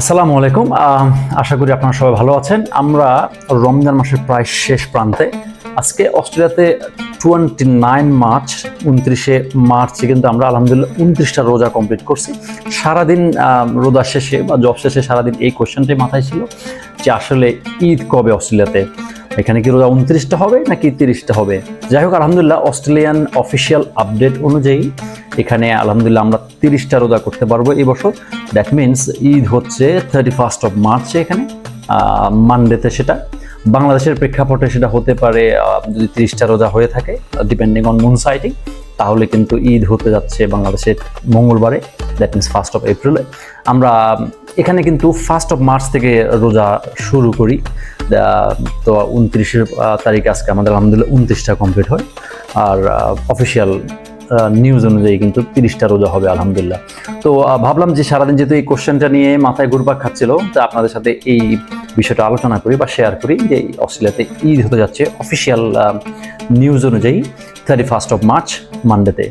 আসসালামু আলাইকুম। আশা করি আপনারা সবাই ভালো আছেন। আমরা রমজান মাসের প্রায় শেষ প্রান্তে। আজকে অস্ট্রেলিয়াতে টোয়েন্টি নাইন মার্চ, উনত্রিশে মার্চে কিন্তু আমরা আলহামদুলিল্লাহ উনত্রিশটা রোজা কমপ্লিট করছি। সারাদিন রোজা শেষে বা জব শেষে সারাদিন এই কোয়েশ্চেনটাই মাথায় ছিল যে আসলে ঈদ কবে অস্ট্রেলিয়াতে? এখানে কি রোজা উনত্রিশটা হবে নাকি তিরিশটা হবে? যাই হোক, আলহামদুলিল্লাহ অস্ট্রেলিয়ান অফিসিয়াল আপডেট অনুযায়ী এখানে আলহামদুলিল্লাহ আমরা তিরিশটা রোজা করতে পারব এই বছর। দ্যাট মিনস ঈদ হচ্ছে থার্টি ফার্স্ট অফ মার্চে এখানে মানডেতে সেটা। বাংলাদেশের প্রেক্ষাপটে সেটা হতে পারে যদি তিরিশটা রোজা হয়ে থাকে ডিপেন্ডিং অন মুন সাইটিং তাহলে কিন্তু ঈদ হতে যাচ্ছে বাংলাদেশের মঙ্গলবারে দ্যাট মিনস ফার্স্ট অফ এপ্রিলে আমরা, এখানে কিন্তু ফার্স্ট অফ মার্চ থেকে রোজা শুরু করি। তো উনত্রিশের তারিখে আজকে আমাদের আলহামদুলিল্লাহ উনত্রিশটা কমপ্লিট হয়। আর অফিসিয়াল নিউজ অনুযায়ী কিন্তু তিরিশটা রোজা হবে, আলহামদুলিল্লাহ। তো ভাবলাম যে সারাদিন যেহেতু এই কোশ্চেনটা নিয়ে মাথায় ঘুরপাক খাচ্ছিল, তো আপনাদের সাথে এই বিষয়টা আলোচনা করি বা শেয়ার করি যে অস্ট্রেলিয়াতে ঈদ হতে যাচ্ছে অফিসিয়াল নিউজ অনুযায়ী থার্টি ফার্স্ট অফ মার্চ মানডেতে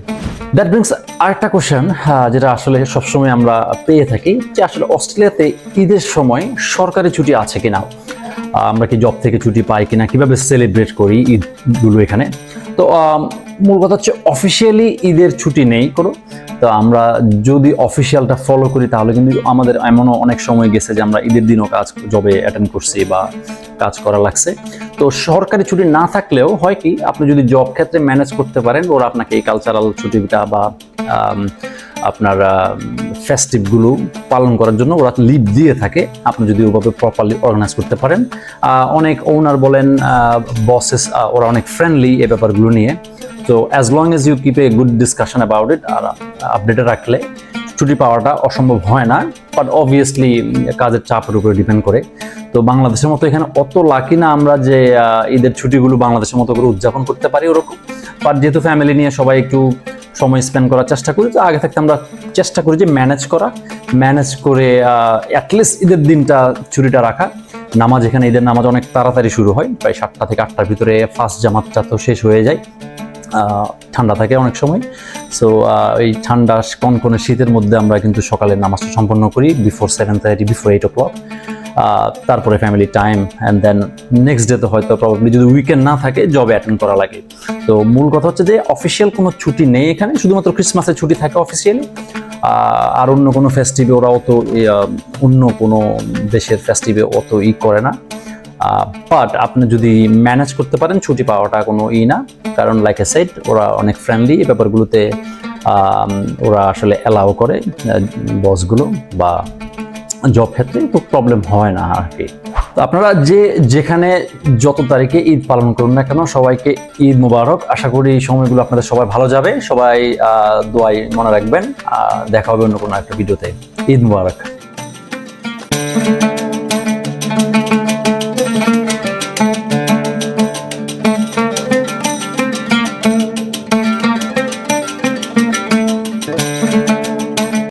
দ্যাট ব্রিংস আরেকটা কোশ্চেন যেটা আসলে সবসময় আমরা পেয়ে থাকি, যে আসলে অস্ট্রেলিয়াতে ঈদের সময় সরকারি ছুটি আছে কিনা? আমরা কি জব থেকে ছুটি পাই কিনা? কীভাবে সেলিব্রেট করি ঈদগুলো এখানে? তো মূল কথা হচ্ছে অফিসিয়ালি ঈদের ছুটি নেই কোনো। তো আমরা যদি অফিসিয়ালটা ফলো করি, তাহলে কিন্তু আমাদের এমনও অনেক সময় গেছে যে আমরা ঈদের দিনও কাজ জবে অ্যাটেন্ড করছি বা কাজ করা লাগছে। তো সরকারি ছুটি না থাকলেও হয় কি, আপনি যদি জব ক্ষেত্রে ম্যানেজ করতে পারেন, ওরা আপনাকে এই কালচারাল ছুটিটা বা আপনার ফেস্টিভগুলো পালন করার জন্য ওরা লিভ দিয়ে থাকে। আপনি যদি ওভাবে প্রপারলি অর্গানাইজ করতে পারেন। অনেক ওনার বলেন বসেস ওরা অনেক ফ্রেন্ডলি এ ব্যাপারগুলো নিয়ে। তো as long as you keep a good discussion about it আর আপডেটে রাখলে ছুটি পাওয়াটা অসম্ভব হয় না। বাট অবভিয়াসলি কাজের চাপের উপরে ডিপেন্ড করে। তো বাংলাদেশের মতো এখানে অত লাকি না আমরা যে ঈদের ছুটিগুলো বাংলাদেশের মতো করে উদযাপন করতে পারি ওরকম। বাট যেহেতু ফ্যামিলি নিয়ে সবাই একটু সময় স্পেন্ড করার চেষ্টা করি। তো আগে থাকতে আমরা চেষ্টা করি যে ম্যানেজ করা। ম্যানেজ করে অ্যাটলিস্ট ঈদের দিনটা ছুটিটা রাখা। নামাজ এখানে, ঈদের নামাজ অনেক তাড়াতাড়ি শুরু হয়। প্রায় সাতটা থেকে আটটার ভিতরে ফার্স্ট জামাতটা তো শেষ হয়ে যায়। ঠান্ডা থাকে অনেক সময়। সো এই ঠান্ডা কনকনে শীতের মধ্যে আমরা কিন্তু সকালে নামাজটা সম্পন্ন করি। Before seven thirty before eight o'clock তারপরে family time and then next ডেতে হয়তো প্রবাবলি যদি উইকেন্ড না থাকে জবে অ্যাটেন্ড করা লাগে। তো মূল কথা হচ্ছে যে অফিসিয়াল কোনো ছুটি নেই এখানে, শুধুমাত্র ক্রিসমাসের ছুটি থাকে অফিসিয়ালি আর অন্য কোনো ফেস্টিভে ওরা অত অন্য কোনো দেশের ফেস্টিভে অত ই করে না। বাট আপনি যদি ম্যানেজ করতে পারেন, ছুটি পাওয়াটা কোনো ই না। কারণ লাইক এ সাইড ওরা অনেক ফ্রেন্ডলি এই ব্যাপারগুলোতে ওরা আসলে অ্যালাউ করে বসগুলো বা জব ক্ষেত্রে তো প্রবলেম হয় না আর কি। তো আপনারা যে, যেখানে যত তারিখে ঈদ পালন করুন না কেন, সবাইকে ঈদ মুবারক। আশা করি এই সময়গুলো আপনাদের সবাই ভালো যাবে। সবাই দোয়াই মনে রাখবেন। দেখা হবে অন্য কোনো একটা ভিডিওতে ঈদ মুবারক।